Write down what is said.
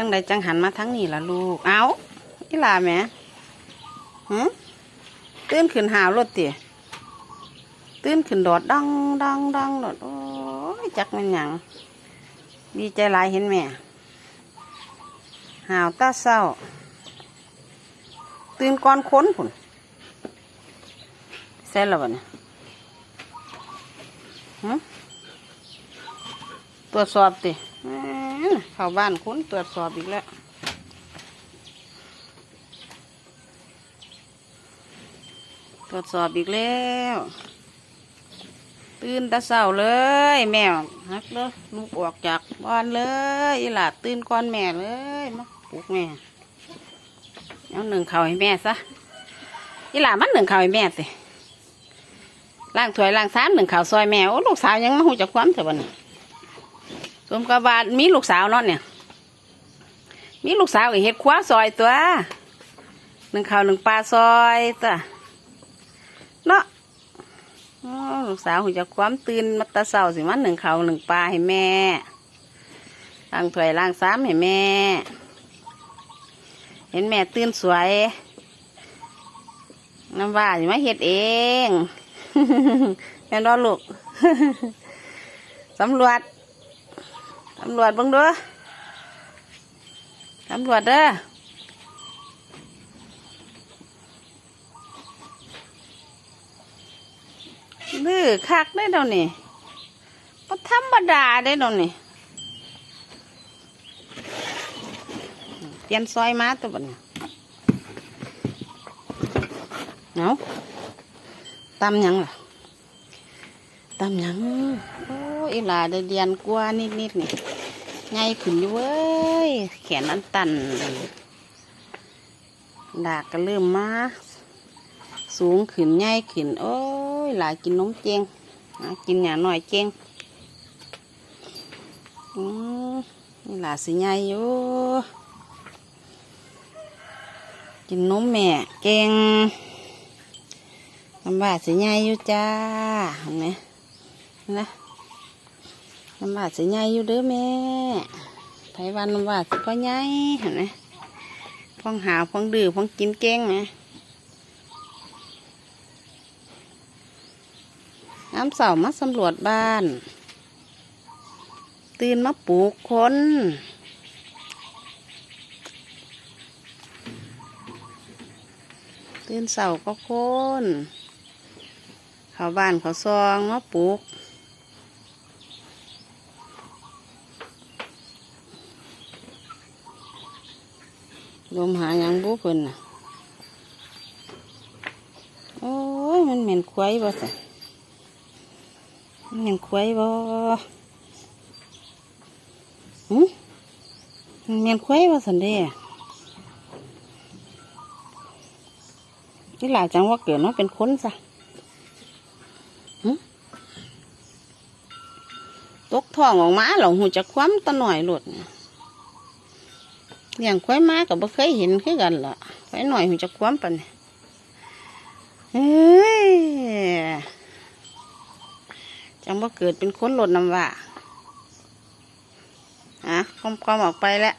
จังใดจังหันมาทั้งนี้ล่ะลูก เอาอีลาแม่ฮะตื่นขึ้นหาวรถเตี๋ยตื่นขึ้นโดดดังดังดังโดดโอ้ยจักมันหยังดีใจหลายเห็นแม่หาวตาเศร้า ตื่นก่อนค้นผุนเสร็จแล้วบ่เนี่ยฮะตรวจสอบติ เข้าบ้านคุณตรวจสอบอีกแล้ว ตรวจสอบอีกแล้ว ตื่นตาเศร้าเลย แม่ฮักเลยลูกออกจากบ้านเลยอีหลาตื่นก่อนแม่เลยมาปลุกแม่เอาหนึ่งเข่าให้แม่ซะอีหลามันหนึ่งเข่าให้แม่สิล้างถ้วยล้างซ้ำหนึ่งเข่าซอยแม่โอ้ลูกสาวยังมาหูจักความแต่วันนี้ สมกับว่ามีลูกสาวเนาะเนี่ย มีลูกสาวเฮ็ดคว้าซอยตัวหนึ่งเข่าวหนึ่งปลาซอยตัวเนาะลูกสาวหูจะความตื่นมาแตาเศร้าสิมันหนึ่งเขาวหนึ่งปลาให้แม่ล้างถ้วยล้างซ้ำให้แม่ เห็นแม่ตื่นสวยน้ำว่าสิมาเฮ็ดเองแม่รอลูกสำรวจ สำรวจบังเด้วยสำรวจเด้อดื้อคักได้เดี๋ยวนี้ก็ธรรมดาได้เดี๋ยวนี้เปลี่ยนซอยมาตัวบัดนี้เอาตำยังล่ะตำยังโอ้ อีหลาได้เดียนกลัวนิดนิดๆนี่ไงขึ้นอยู่เว้ย แขนอันตันดากก็เริ่มมา สูงขึ้นใหญ่ขึ้น โอ้ย หลากินนมเจงกินอย่างหน่อยเจงอืมนี่หลาสิใหญ่อยู่ กินนมแม่เก่งน้ำบาดสิใหญ่อยู่จ้าเห็นไหมนไหม น้ำบาดสิใหญ่อยู่เด้อแม่ไผวันน้ำบาดสิก็ใหญ่เห็นไหมพองหาวพองดื้อพองกินเก่งไหมน้ำเสามาสำรวจบ้าน ตื่นมาปลูกคนตื่นเสาก็คนเขาบ้านเขาซองมาปลูก รวมหายังบุเพิ่นน่ะ โอ้ย มันเหม็นควายบ่สิเหม็นควายบ่หืมเหม็นควายบ่สันเด้นี่หลายจังว่าเกิดมาเป็นคนซะหืมตกท้องออกมาหลงหูจะคว้ำตะหน่อยหลุดเนี่ย เลี้ยงควายมาก็บ่เคยเห็นคือกันล่ะควายหน่อยหูจะคว้ำปานนี้เฮ้ยจังว่าเกิดเป็นคนหลดน้ำว่าอะคอมๆออกไปแล้ว